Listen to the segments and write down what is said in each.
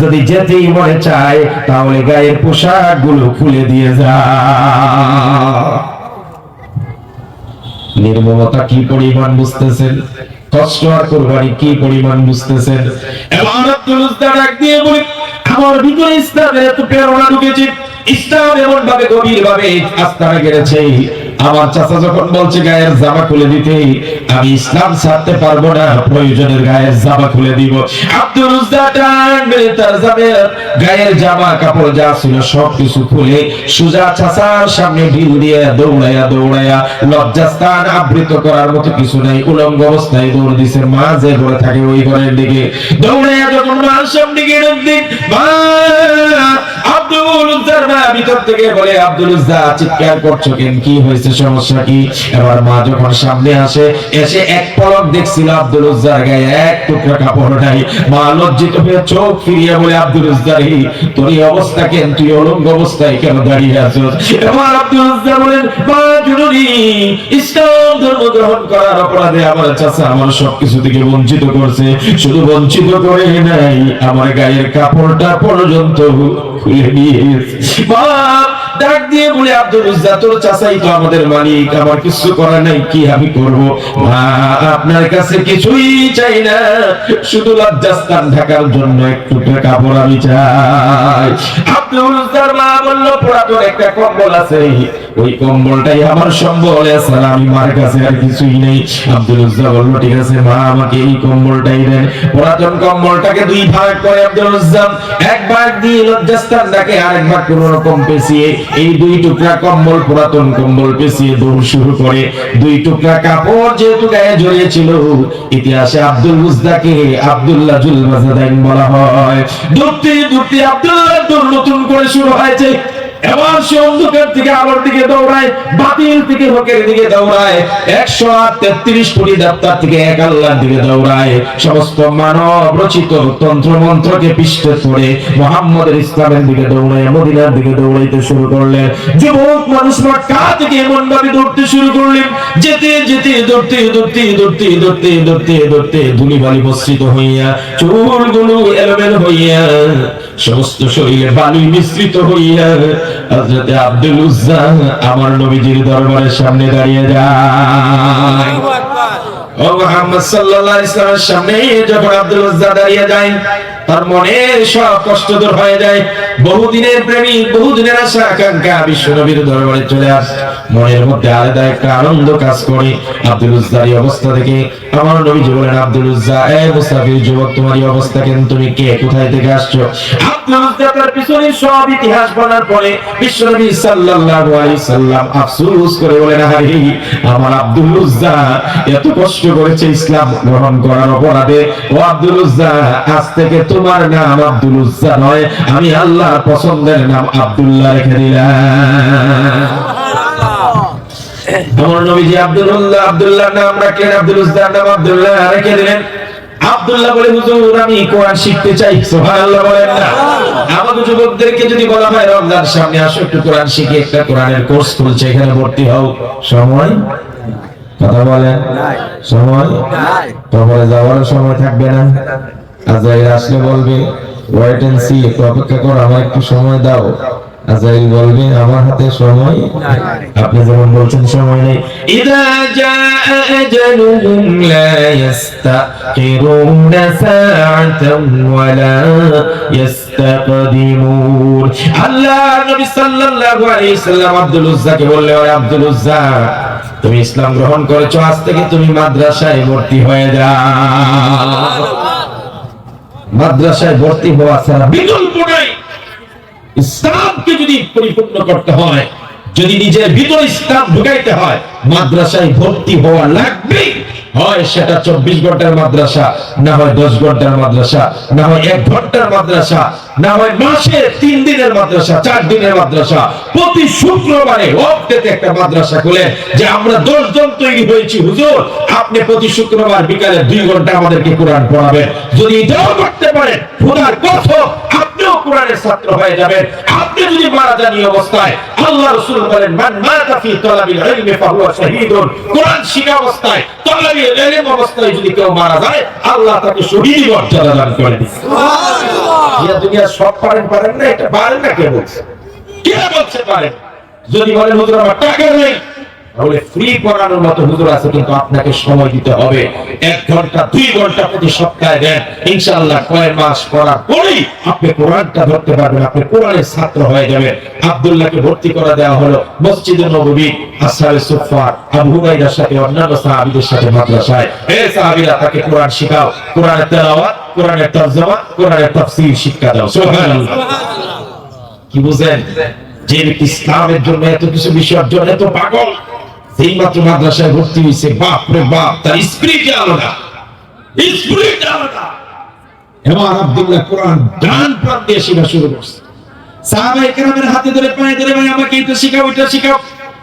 যদি যেতেই মনে চায়, তাহলে গায়ের পোশাকগুলো খুলে দিয়ে যা। নির্মমতা কি পরিমাণ বুঝতেছেন? কষ্ট আর কোরবানি কি পরিমাণ বুঝতেছেন? আমার ভিতরে ইসলামের এত প্রেরণা ঢুকেছে। ইসলাম এমন ভাবে গভীর ভাবে আস্থানা গেড়েছে। আমার চাচা যখন বলছে গায়ের জামা খুলে দিতে আমি ইসলাম ছাড়তে পারব না, প্রয়োজনের গায়ের জামা খুলে দিব। আব্দুল গায়ের জামা, কাপড় যা ছিল সব কিছু খুলে সুজা চাচার সামনে ঢিল দিয়ে দৌড়াইয়া দৌড়াইয়া লজ্জাস্থান আবৃত করার মতো কিছু নাই, উলঙ্গ অবস্থায় দৌড় দিছে, মা যে ঘরে থাকে ওই ঘরের দিকে। দৌড়াইয়া যখন মার সামনে গিয়ে দিন ভিতর থেকে বলে আব্দুল উজ্জা চিৎকার করছ কেন? কি হয়েছে? সমস্যা কি? এবার মা যখন সামনে আসে, এসে এক পলক দেখছিল আব্দুল উজ্জার গায়ে এক টুকরা কাপড় নাই। মা লজ্জিত হয়ে চোখ ফিরিয়ে বলে আব্দুল উজ্জার হি তোর এই অবস্থা কেন? তুই অলঙ্গ অবস্থায় কেন দাঁড়িয়ে আছো এবার আব্দুল উজ্জা বলেন, মা জরুরি ইসলাম ধর্ম গ্রহণ করার অপরাধে আমার আমার সবকিছু থেকে বঞ্চিত করছে। শুধু বঞ্চিত করে নাই, আমার গায়ের কাপড়টা পর্যন্ত খুলে নিয়েছে মা ডাক দিয়ে বলে, আব্দুল উজ্জা তোর চাচাই তো আমাদের মালিক, আমার কিছু করার নাই, কি আমি করব? আপনার কাছে কিছুই চাই না, শুধু লজ্জাস্থান ঢাকার জন্য একটু কাপড় আমি চাই। আব্দুল নেই। ঠিক আছে কম্বলটাকে দুই আব্দুল এক দিয়ে আরেক ভাগ কোন রকম পেঁচিয়ে এই দুই টুকরা কম্বল পুরাতন কম্বল পেছিয়ে দৌড় শুরু করে। দুই টুকরা কাপড় যেহেতু গায়ে জড়িয়েছিল, ইতিহাসে আব্দুল মুজদাকে আব্দুল্লাহ জুল মাজাদাইন বলা হয়। ডুবতে ডুবতে আব্দুল্লাহ নতুন করে শুরু হয়েছে। এবার সে অন্ধকার থেকে আলোর দিকে দৌড়ায়, বাতিল থেকে হকের দিকে দৌড়ায়, একশো তেত্রিশ কোটি থেকে এক দিকে দৌড়ায়। সমস্ত মানব রচিত তন্ত্র মন্ত্রকে পৃষ্ঠে পড়ে মোহাম্মদের ইসলামের দিকে দৌড়ায়, মদিনার দিকে দৌড়াইতে শুরু করলেন। মানুষ থেকে এমন ভাবে দৌড়তে শুরু করলেন, যেতে যেতে, দৌড়তে দৌড়তে দৌড়তে দৌড়তে দৌড়তে দৌড়তে মসৃত হইয়া, চুলগুলো এলোমেলো হইয়া, সমস্ত শরীরে বালি মিশ্রিত হইয়া হযরতে আব্দুল উজ্জা আমার নবীজির দরবারের সামনে দাঁড়িয়ে যায়। ও মুহাম্মদ সাল্লাল্লাহু আলাইহি সাল্লামের সামনে যখন আব্দুল উজ্জা দাঁড়িয়ে যায় তার মনের সব কষ্ট দূর হয়ে যায়। বহুদিনের প্রেমিক বহুদিনের আশা আকাঙ্ক্ষা বিশ্ব নবীর দরবারে চলে আসে। মনের মধ্যে আলাদা একটা আনন্দ কাজ করে। আব্দুল উজ্জার এই অবস্থা থেকে আমার নবী বলেন, আব্দুল উজ্জা, এ মুস্তাফির যুবক, তোমার এই অবস্থা কেন? তুমি কে? কোথায় থেকে আসছো? এত কষ্ট করেছে ইসলাম করার অপরাধে। ও আজ থেকে তোমার নাম নয়, আমি আল্লাহর পছন্দের নাম আব্দুল্লাহ রেখে দিলাম। আব্দুল্লাহ আব্দুল্লাহ আব্দুল নাম আব্দুল্লাহ রেখে দিলেন, আব্দুল্লাহ বলে, হুজুর, আমি কোরআন শিখতে চাই। সুবহানাল্লাহ বলেন না। আমাদের যুবকদেরকে যদি বলা হয়, রমজান সামনে আসো, একটু কোরআন শিখে একটা কোরআনের কোর্স খুলছে, এখানে ভর্তি হও। সময়? কথা বলেন? সময়? যাওয়ার সময় থাকবে না। আজাইল আসলে বলবে, ওয়েট এন্ড সি অপেক্ষা করো আমার একটু সময় দাও। আজাইল বলবে আমার হাতে সময় আপনি যেমন বলছেন সময় নেই। ইদা জাআ আজালুহুম লা ইস্তাখিরুনা ওয়ালা ইস্তাকদিমুন আল্লাহ নবী সাল্লাল্লাহু আলাইহি সাল্লাম আব্দুল উজ্জাকে বললেন ওরে আব্দুল উজ্জা তুমি ইসলাম গ্রহণ করেছ আজ থেকে তুমি মাদ্রাসায় ভর্তি হয়ে যাও। মাদ্রাসায় ভর্তি হওয়া ছাড়া বিকল্প নাই। ইসলামকে যদি পরিপূর্ণ করতে হয়, যদি নিজের ভিতরে ইসলাম ঢুকাইতে হয়, মাদ্রাসায় ভর্তি হওয়া লাগবে। হয় সেটা চব্বিশ ঘণ্টার মাদ্রাসা, না হয় দশ ঘণ্টার মাদ্রাসা, না হয় এক ঘণ্টার মাদ্রাসা, না হয় মাসে তিন দিনের মাদ্রাসা, চার দিনের মাদ্রাসা। প্রতি শুক্রবারে অফটেতে একটা মাদ্রাসা খুলে যে আমরা দশ জন তৈরি হয়েছি। হুজুর, আপনি প্রতি শুক্রবার বিকালে দুই ঘণ্টা আমাদেরকে কোরআন পড়াবেন। যদি এটাও করতে পারেন, খোদার কথ আপনিও কোরআনের ছাত্র হয়ে যাবেন। আপনি যদি মারা যান এই অবস্থায় আল্লাহ রাসূল বলেন মান মাতা ফি তালাবিল ইলমি ফাহুয়া শাহীদুন। কোরআন শিখা অবস্থায় তালাবিল ইলম অবস্থায় যদি কেউ মারা যায় আল্লাহ তাকে শহীদ মর্যাদা দান করে দিবেন দুনিয়া দুনিয়া সব পারেন পারেন না এটা পারেন না কে বলছে? কে বলছে পারেন? যদি বলেন হুজুর আমার টাকা নেই। তাহলে ফ্রি পড়ানোর মতো হুজুর আছে কিন্তু আপনাকে সময় দিতে হবে। এক ঘণ্টা দুই ঘণ্টা প্রতি সপ্তাহে দেন। ইনশাআল্লাহ কয়েক মাস পড়ার পরেই আপনি কোরআনটা ধরতে পারবেন আপনি কোরআনের ছাত্র হয়ে যাবেন। আব্দুল্লাহকে ভর্তি করে দেওয়া হলো মসজিদে নববী আসহাবে সুফার আবু হুরাইরার সাথে অন্যান্য সাহাবীদের সাথে মাদ্রাসায়। হে সাহাবীরা তাকে কোরআন শেখাও। কোরআনের তেলাওয়াত কোরআনের তরজমা কোরআনের তাফসীর শিক্ষা দাও। সুবহানাল্লাহ। কি বুঝেন যে ব্যক্তি ইসলামের জন্য এত কিছু বিসর্জন এত পাগল। সেই মাত্র মাদ্রাসায় ভর্তি হয়েছে বাপ রে বাপ, তার স্পিরিট আলাদা। স্পিরিট আলাদা। এবার আব্দুল্লাহ কোরআন ডান প্রাণ দিয়ে শুরু করছে। সাহাবায়ে কেরামের হাতে ধরে, পায়ে ধরে, ভাই, আমাকে এটা শেখাও এটা শেখাও।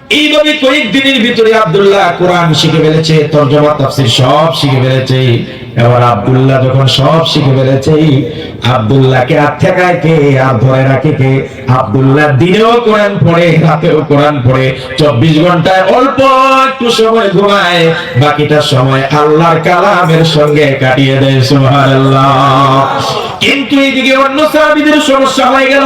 এইভাবে কয়েক দিনের ভিতরে আব্দুল্লাহ কোরআন শিখে ফেলেছে, তর্জমা, তাফসীর সব শিখে ফেলেছে। এবার আব্দুল্লাহ যখন সব শিখে ফেলেছে, আব্দুল্লাহকে আর ঠেকায় কে, আর ধরে রাখে কে? আব্দুল্লাহ দিনেও কোরআন পড়ে, রাতেও কোরআন পড়ে, চব্বিশ ঘন্টায় অল্প একটু সময় ঘুমায়, বাকিটা সময় আল্লাহর কালামের সঙ্গে কাটিয়ে দেয়, সুবহানাল্লাহ। কিন্তু এইদিকে অন্য সাহাবীদের সমস্যা হয়ে গেল।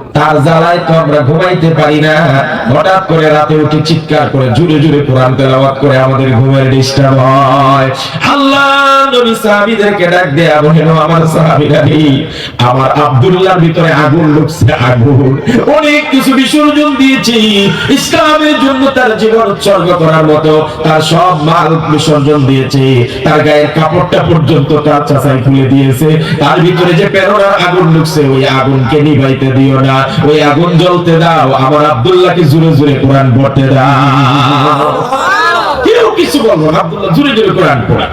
তার জ্বালায় তো আমরা ঘুমাইতে পারি না। হঠাৎ করে রাতে উঠে চিৎকার করে জুড়ে জুড়ে কোরআন তেলাওয়াত করে আমাদের ঘুমের ডিস্টার্ব হয়। আল্লাহ নবী সাহাবীদেরকে ডাক দেয়া আমার আমার আব্দুল্লাহর ভিতরে আগুন আগুন। অনেক কিছু বিসর্জন দিয়েছি। ইসলামের জন্য তার জীবন উৎসর্গ করার মতো তার সব মাল বিসর্জন দিয়েছে। তার গায়ের কাপড়টা পর্যন্ত তার চাচাই খুলে দিয়েছে। তার ভিতরে যে প্রেরণার আগুন লুকছে ওই আগুনকে নিভাইতে দিও না। ওই আগুন জ্বলতে দাও, আমার আব্দুল্লাহকে জুড়ে জুড়ে কোরআন পড়তে দাও। কেউ কিছু বলব আব্দুল্লাহ জুড়ে জুড়ে কোরআন পড়া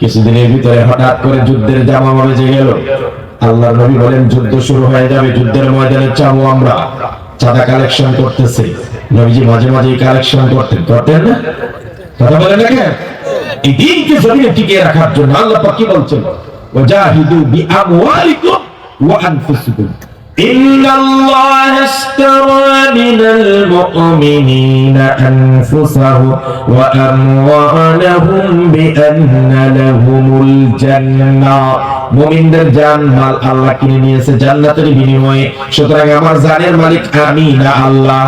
কিছুদিনের ভিতরে হঠাৎ করে যুদ্ধের জামা বেজে গেল। আল্লাহ নবী বলেন, যুদ্ধ শুরু হয়ে যাবে, যুদ্ধের ময়দানে চাবো আমরা। চাঁদা কালেকশন করতেছে। নবীজি মাঝে মাঝে কালেকশন করতেন। করতেন না? কথা বলেন না কেন? এই দিনকে জমিনে টিকিয়ে রাখার জন্য আল্লাহ কি বলছেন? ওয়াজাহিদু বিআমওয়ালিকুম ওয়া আনফুসিকুম। إن الله اشترى من المؤمنين أنفسهم وأموالهم بأن لهم الجنة মুমিনদের জান মাল আল্লাহ কিনে নিয়েছে জান্নাতের বিনিময়ে সুতরাং আমার জানের মালিক আমি না আল্লাহ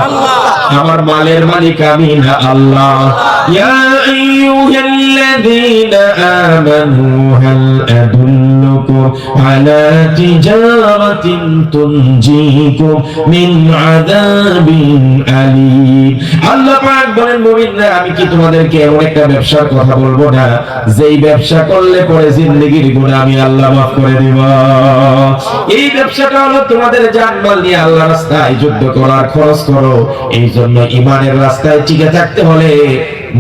আমার মালের মালিক আমি না আল্লাহ ইয়া আইয়ুহাল্লাযীনা আমানু হাল আদুল্লুকুম আলা তিজারাতিন মিন আযাবিন আলীম আল্লাহ পাক বলেন, মুমিনরা, আমি কি তোমাদেরকে এমন একটা ব্যবসার কথা বলব না? যেই ব্যবসা করলে পরে আমি আল্লাহ মাফ করে এই ব্যবসাটা হলো তোমাদের জানমাল নিয়ে আল্লাহ রাস্তায় যুদ্ধ করার খরচ করো। এই জন্য ইমানের রাস্তায় টিকে থাকতে হলে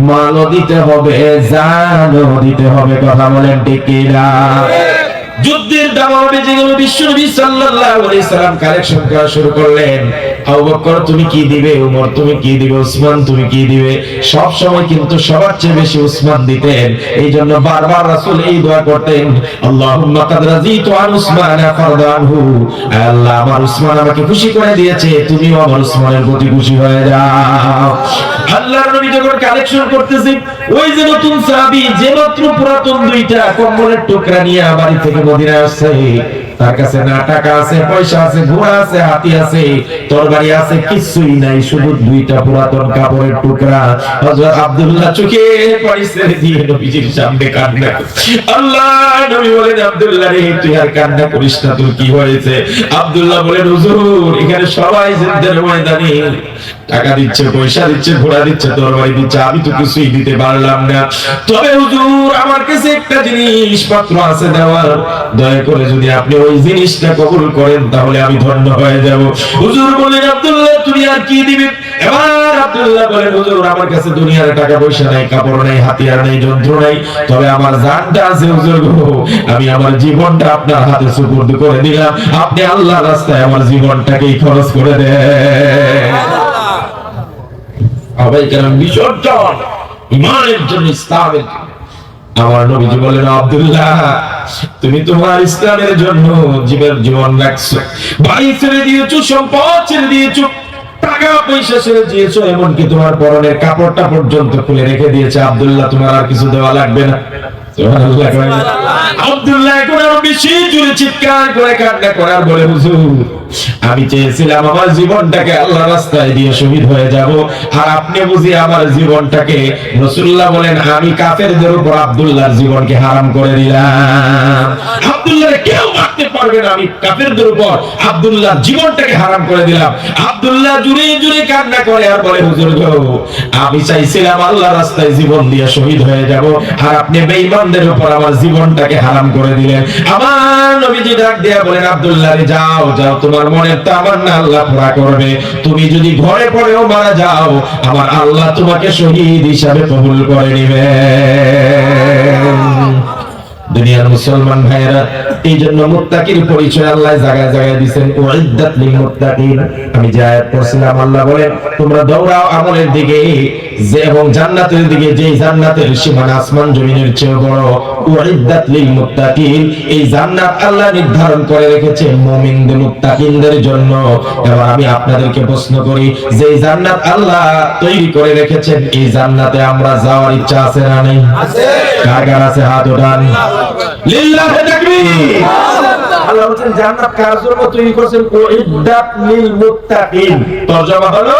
মালও দিতে হবে জানও দিতে হবে, কথা বলেন টিকিরা যুদ্ধের দাম বেজে গেল বিশ্বনবী সাল্লাল্লাহু আলাইহি সাল্লাম কালেকশন করা শুরু করলেন। আবু বকর, তুমি কি দিবে? উমর, তুমি কি দিবে? উসমান, তুমি কি দিবে? সব সময় কিন্তু সবার চেয়ে বেশি উসমান দিতেন। এই জন্য বারবার রাসূল এই দোয়া করতেন, আল্লাহুম্মা কাদ রাজিতু আন উসমান ফারদানহু আল্লাহ, আমার উসমান আমাকে খুশি করে দিয়েছে। তুমিও আমার উসমানের প্রতি খুশি হয়ে যাও। যখন কালেকশন করতেছি, ওই যে নতুন সাহাবি, যে মাত্র পুরাতন দুইটা কম্বলের টুকরা নিয়ে বাড়ি থেকে মদিনায় আসছে। তার কাছে না টাকা আছে, পয়সা আছে, ঘোড়া আছে, হাতি আছে, তরবারি আছে, কিছুই নাই, শুধু দুইটা পুরাতন কাপড়ের টুকরা। হযরত আব্দুল্লাহ পানি ছেড়ে দিয়ে নবীজির সামনে কান্না আল্লাহ, নবী বলেন, আব্দুল্লাহ রে, তুই আর কান্না করিস না, তোর কি হয়েছে? আব্দুল্লাহ বলেন, হুজুর, এখানে সবাই যুদ্ধের ময়দানে। টাকা দিচ্ছে, পয়সা দিচ্ছে, ঘোড়া দিচ্ছে, তরবারি দিচ্ছে, আমি তো কিছুই দিতে পারলাম না। তবে হুজুর, আমার কাছে একটা জিনিস মাত্র আছে দেওয়ার। দয়া করে যদি আপনি ওই জিনিসটা কবুল করেন তাহলে আমি ধন্য হয়ে যাব। হুজুর বলেন আব্দুল্লাহ তুমি আর কি দিবে? এবার আব্দুল্লাহ বলেন হুজুর আমার কাছে দুনিয়ার টাকা পয়সা নাই কাপড় নাই হাতিয়ার নাই যন্ত্র নাই তবে আমার জানটা আছে হুজুর গো। আমি আমার জীবনটা আপনার হাতে সুপুর্দ করে দিলাম। আপনি আল্লাহ রাস্তায় আমার জীবনটাকেই খরচ করে দেন। সবাই কেন বিসর্জন ইমানের জন্য ইসলামের জন্য আমার নবীজি বলেন আব্দুল্লাহ, তুমি তোমার ইসলামের জন্য জীবের জীবন রাখছো বাড়ি ছেড়ে দিয়েছ, সম্পদ ছেড়ে দিয়েছ, টাকা পয়সা ছেড়ে দিয়েছ, এমনকি তোমার পরনের কাপড়টা পর্যন্ত খুলে রেখে দিয়েছে আব্দুল্লাহ, তোমার আর কিছু দেওয়া লাগবে না না? আমি চেয়েছিলাম আমার জীবনটাকে আল্লাহ রাস্তায় দিয়ে শহীদ হয়ে যাব। আর আপনি বুঝি আমার জীবনটাকে রসুল্লাহ বলেন, আমি কাফেরদের উপর আব্দুল্লাহর জীবনকে হারাম করে দিলাম। আব্দুল্লাহ কেউ মারতে পারবে না আমি কাফেরদের উপর আব্দুল্লাহর জীবনটাকে হারাম করে দিলাম। আব্দুল্লাহ জুড়ে জুড়ে কান্না করে আর বলে, হুজুর গো, আমি চাইছিলাম আল্লাহ রাস্তায় জীবন দিয়ে শহীদ হয়ে যাব আর আপনি বেঈমানদের উপর আমার জীবনটাকে হারাম করে দিলেন। আমার নবীজি ডাক দিয়া বলেন, আব্দুল্লাহ রে, যাও যাও, তোমার মনের তামান্না আল্লাহ পুরা করবে। তুমি যদি ঘরে পড়েও মারা যাও, আমার আল্লাহ তোমাকে শহীদ হিসাবে কবুল করে নিবে দুনিয়ার মুসলমান ভাইয়েরা এই জন্য মুত্তাকির পরিচয় আল্লাহ জায়গায় জায়গায় দিবেন উইদ্দাত লিল মুত্তাকিন। আমি যে পড়ছিলাম, আল্লাহ বলে তোমরা দৌড়াও আমলের দিকে। যে এবং জান্নাতের দিকে যে জান্নাতের সীমানা আসমান জমিনের চেয়ে বড়। উইদ্দাত লিল মুত্তাকিন। এই জান্নাত আল্লাহ নির্ধারণ করে রেখেছে মুমিনদের মুত্তাকিনদের জন্য। এবার আমি আপনাদেরকে প্রশ্ন করি যে জান্নাত আল্লাহ তৈরি করে রেখেছেন এই জান্নাতে আমরা যাওয়ার ইচ্ছা আছে না নেই? আছে। কার কার আছে? হাত উঠান লিল্লাহি তাকবীর। আল্লাহ বলেন জান্নাত কার জন্য তৈরি করেছেন? উইদ্দাত লিল মুত্তাকিন। তরজমা হলো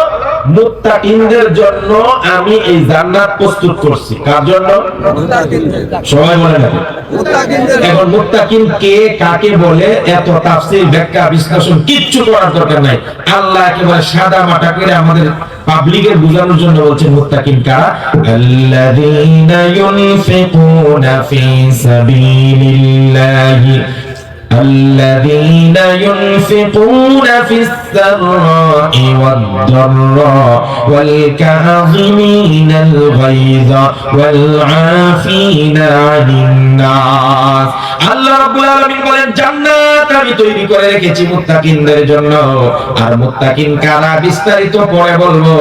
মুত্তাকিনদের জন্য আমি এই জান্নাত প্রস্তুত করছি কার জন্য সবাই বলে না এখন মুত্তাকিন কে কাকে বলে এত তাফসীর ব্যাখ্যা বিশ্লেষণ কিচ্ছু করার দরকার নাই আল্লাহ একেবারে সাদা মাটা করে আমাদের পাবলিকের বোঝানোর জন্য বলছেন মুত্তাকিন কারা আল্লাযীনা ইউনফিকুনা ফি সাবিলিল্লাহি الذين ينفقون في السراء والضراء والكاظمين الغيظ والعافين عن الناس আল্লাহ রাব্বুল আলামিন বলেন জান্নাত আমি তৈরি করে রেখেছি মুত্তাকিনদের জন্য আর মুত্তাকিন কারা বিস্তারিত পরে বলবো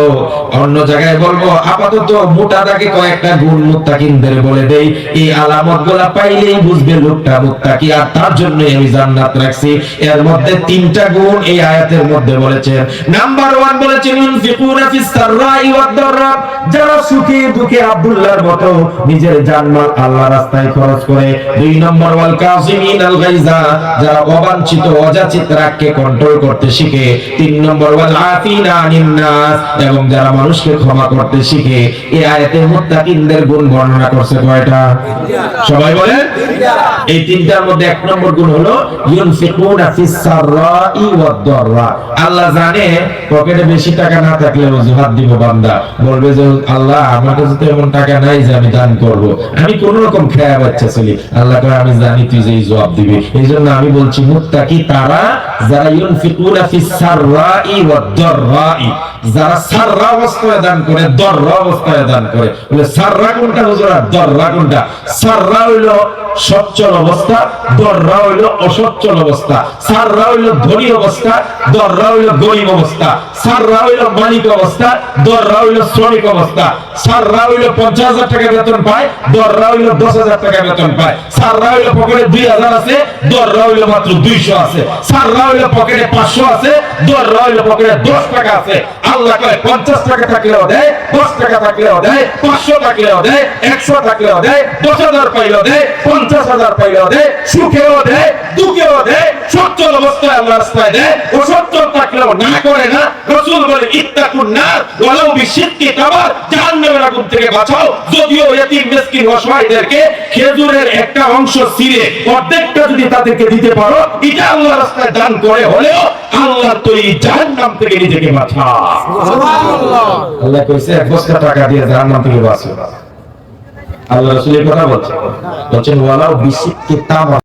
অন্য জায়গায় বলবো আপাতত মোটা দাগে কয়েকটা গুণ মুত্তাকিনদের বলে দেই এই আলামতগুলা পাইলেই বুঝবে লোকটা মুত্তাকি আর তার জন্য আমি জান্নাত রাখছি এর মধ্যে তিনটা গুণ এই আয়াতের মধ্যে বলেছেন। নাম্বার ওয়ান বলেছেন ইউনফিকুনা ফিস সাররাই ওয়াদ দাররা যারা সুখে দুঃখে আব্দুল্লাহর মতো নিজের জানমাল আল্লাহ রাস্তায় খরচ করে। দুই নম্বর, ওয়াল কাযিমিন আল গাইজা যারা অবাঞ্ছিত, অযাচিত রাগকে কন্ট্রোল করতে শিখে। তিন নম্বর, ওয়াল আফিনা আনিন নাস এবং যারা মানুষকে ক্ষমা করতে শিখে। এই আয়াতে মুত্তাকিনদের গুণ বর্ণনা করছে কয়টা? সবাই বলে এই তিনটার মধ্যে এক নম্বর গুণ হলো, ইউনফিকুনা ফিস সাররাই ওয়াদ দাররা আল্লাহ জানে পকেটে বেশি টাকা না থাকলে অজুহাত দিব বান্দা। বলবে যে, আল্লাহ, আমার কাছে তো এমন টাকা নাই যে আমি দান করব। আমি কোন রকম খেয়া বাচ্চা চলি। আল্লাহ করে আমি জানি তুই যে জবাব দিবি। এই জন্য আমি বলছি, মুত্তাকি তারা যারা ইউনফিকুনা ফিস সাররাই ওয়াদ দাররাই। যারা সাররা অবস্থায় দান করে, দররা অবস্থায় দান করে। বলে, সাররা কোনটা হুজুর? আর দররা কোনটা? সাররা হইল সচ্ছল অবস্থা, দররা হইল অসচ্ছল অবস্থা। সাররা হইল ধনী অবস্থা, দররা হইল গরিব অবস্থা। সাররা হইল মালিক থাকলেও দেয় পঞ্চাশ হাজার পাইলেও দেয়, সুখেও দেয়, দুঃখেও দেয় সচ্ছল অবস্থায় আল্লাহ রাস্তায় দেয় ও সচ্ছল থাকলেও না করে না রসুল বলে ইত্তাকুন না ওয়ালাউ বিশিক্কি তামার জাহান্নামের আগুন থেকে বাঁচাও। যদিও ইতিম মিসকিন অসহায়দেরকে খেজুরের একটা অংশ ছিঁড়ে অর্ধেকটা যদি তাদেরকে দিতে পারো এটা আল্লাহ রাস্তায় দান করে হলেও জাহান্নাম থেকে নিজেকে বাঁচা আল্লাহ কইছে এক বস্তা টাকা দিয়ে জাহান্নাম থেকে বাঁচো। আল্লাহ রাসূলের কথা বলছে বলছেন ওয়ালাউ বিশিক্কি তামার